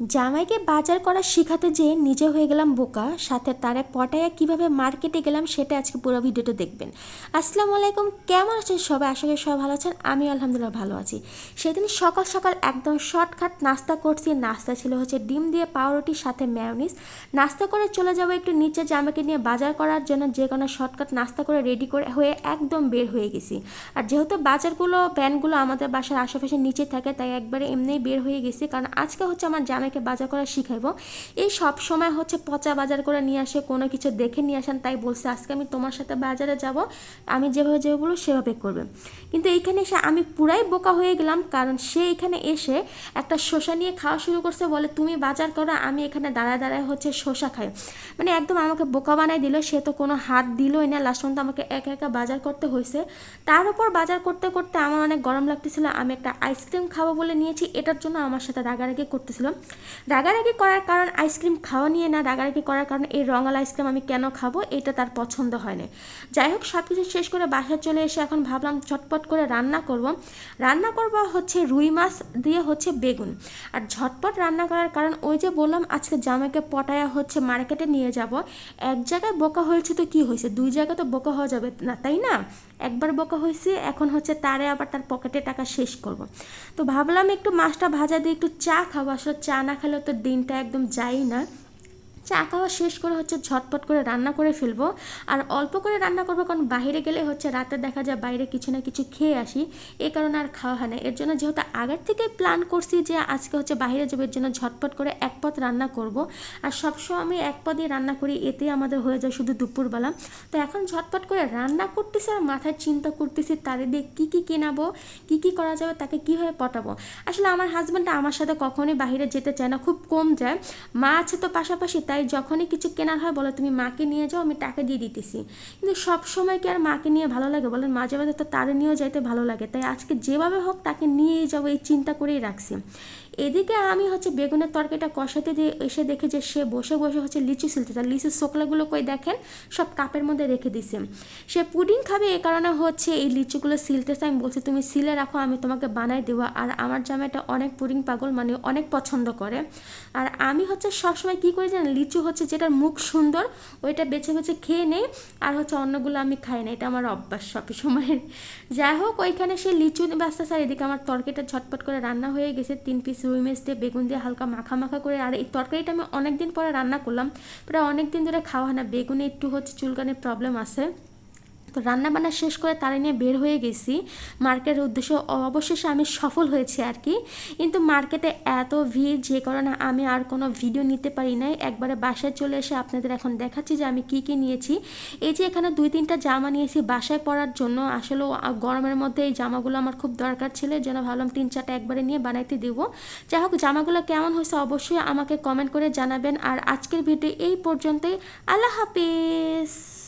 জামাইকে বাজার করা শেখাতে যেয়ে নিজে হয়ে গেলাম বোকা, সাথে তারে পটায়া কীভাবে মার্কেটে গেলাম সেটা আজকে পুরো ভিডিওটা দেখবেন। আসসালামু আলাইকুম, কেমন আছেন সবাই? আশা করি সবাই ভালো আছেন আমি আলহামদুলিল্লাহ ভালো আছি। সেদিন সকাল সকাল একদম শর্টকাট নাস্তা করছি, নাস্তা ছিল হচ্ছে ডিম দিয়ে পাউরুটির সাথে ম্যায়োনিজ নাস্তা করে চলে যাব একটু নিচে জামাইকে নিয়ে বাজার করার জন্য, যে কোনো শর্টকাট নাস্তা করে রেডি করে হয়ে একদম বের হয়ে গেছি। আর যেহেতু বাজারগুলো, প্যানগুলো আমাদের বাসার আশেপাশে নিচে থাকে, তাই একবারে এমনিই বের হয়ে গেছি, কারণ আজকে হচ্ছে আমার জামাইকে বাজার করা শিখাইবো। এই সব সময় হচ্ছে পচা বাজার করে নিয়ে আসে, কোনো কিছু দেখে নিয়ে আসেন, তাই বলছে, আজকে আমি তোমার সাথে বাজারে যাব, আমি যেভাবে যেভাবে বলব সেভাবে করবে। কিন্তু এইখানে এসে আমি পুরাই বোকা হয়ে গেলাম, কারণ সে এখানে এসে একটা শসা নিয়ে খাওয়া শুরু করছে, বলে, তুমি বাজার করো, আমি এখানে দাঁড়ায় দাঁড়ায় হচ্ছে শসা খাই। মানে একদম আমাকে বোকা বানাই দিল, সে তো কোনো হাত দিলই না, লাস্ট পর্যন্ত আমাকে একা একা বাজার করতে হয়েছে তার উপর বাজার করতে করতে আমার অনেক গরম লাগতেছিল, আমি একটা আইসক্রিম খাব বলে নিয়েছি, এটার জন্য আমার সাথে রাগারাগি করতেছিল। রাগারাগি করার কারণ আইসক্রিম খাওয়া নিয়ে না রাগারাগি করার কারণ এই রঙাল আইসক্রিম আমি কেন খাব? এটা তার পছন্দ হয় না। যাই হোক সব কিছু শেষ করে বাসায় চলে এসে এখন ভাবলাম ঝটপট করে রান্না করব। রান্না করব হচ্ছে রুই মাছ, দিয়ে হচ্ছে বেগুন। আর ঝটপট রান্না করার কারণ ওই যে বললাম, আজকে জামাইকে পটায়া হচ্ছে মার্কেটে নিয়ে যাব। এক জায়গায় বোকা হয়েছে তো কি হয়েছে? দুই জায়গায় তো বোকা হওয়া যাবে না, তাই না? একবার বোকা হয়েছে, এখন হচ্ছে তারে আবার তার পকেটে টাকা শেষ করব। তো ভাবলাম একটু মাছটা ভাজা দিয়ে একটু চা খাব। আসলে চা না খেলে তো দিনটা একদম যাই না। চা খাওয়া শেষ করে হচ্ছে ঝটপট করে রান্না করে ফেলব। আর অল্প করে রান্না করব কারণ বাইরে গেলে হচ্ছে রাতে দেখা যায় বাইরে কিছু না কিছু খেয়ে আসি। এই কারণে আর খাওয়া হয় না। এর জন্য যেহেতু আগের থেকে প্ল্যান করছি যে আজকে হচ্ছে বাইরে যাবে, এর জন্য ঝটপট করে এক পথ রান্না করব। আর সবসময় আমি এক পদই রান্না করি এতে আমাদের হয়ে যায় শুধু দুপুরবেলা। তো এখন ঝটপট করে রান্না করতেছি আর মাথায় চিন্তা করতেছি তারে দিয়ে কী কী কেনাবো, কী কী করা যাবে, তাকে কীভাবে পটাবো। আসলে আমার হাজব্যান্ডটা আমার সাথে কখনোই বাইরে যেতে চায় না, খুব কম যায়। মা আছে তো পাশাপাশি তাই যখনই কিছু কেনার হয় বলে, তুমি মাকে নিয়ে যাও, আমি টাকা দিয়ে দিতেছি। কিন্তু সব সময় কি আর মাকে নিয়ে ভালো লাগে? বলেন মাঝে মাঝে তো তারে নিয়েও যাইতে ভালো লাগে। তাই আজকে যেভাবে হোক তাকে নিয়েই যাব, এই চিন্তা করেই রাখছি। এদিকে আমি হচ্ছে বেগুনের তরকারিটা কষাতে দিয়ে এসে দেখে যে সে বসে বসে হচ্ছে লিচু সিলতে তার লিচুর শোকলাগুলো কই দেখেন? সব কাপের মধ্যে রেখে দিছে। সে পুডিং খাবে এ কারণে হচ্ছে এই লিচুগুলো সিলতেছে আমি বলছি, তুমি সিলে রাখো, আমি তোমাকে বানাই দেবো। আর আমার জামাইটা অনেক পুডিং পাগল মানে অনেক পছন্দ করে। আর আমি হচ্ছে সবসময় কী করি জানেন? লিচু হচ্ছে যেটার মুখ সুন্দর, ওইটা বেছে বেছে খেয়ে নেই, আর হচ্ছে অন্যগুলো আমি খাই না, এটা আমার অভ্যাস সব সময় যাই হোক, ওইখানে সে লিচু ব্যস্ত, স্যার, এদিকে আমার তরকারিটা ছটপট করে রান্না হয়ে গেছে, তিন পিস রুই মেস দিয়ে, বেগুন দিয়ে হালকা মাখা মাখা করে, আর এই তরকারিটা আমি অনেকদিন পরে রান্না করলাম, প্রায় অনেক দিন ধরে খাওয়া হয় না, বেগুনে একটু হচ্ছে চুলকানির প্রবলেম আছে। তো রান্না বান্না শেষ করে তারা নিয়ে বের হয়ে গেছি। মার্কেটের উদ্দেশ্য অবশেষে আমি সফল হয়েছি আর কি। কিন্তু মার্কেটে এত ভিড়, যে কারণে আমি আর কোনো ভিডিও নিতে পারি নাই। একবারে বাসায় চলে এসে আপনাদের এখন দেখাচ্ছি যে আমি কি কি নিয়েছি। এই যে এখানে দুই, তিনটা জামা নিয়েছি বাসায় পরার জন্য। আসলে গরমের মধ্যে এই জামাগুলো আমার খুব দরকার ছিল। যেন ভাবলাম তিন, চারটা একবারে নিয়ে বানাইতে দেবো। যাই হোক, জামাগুলো কেমন হয়েছে অবশ্যই আমাকে কমেন্ট করে জানাবেন। আর আজকের ভিডিও এই পর্যন্তই। আল্লাহ হাফিজ।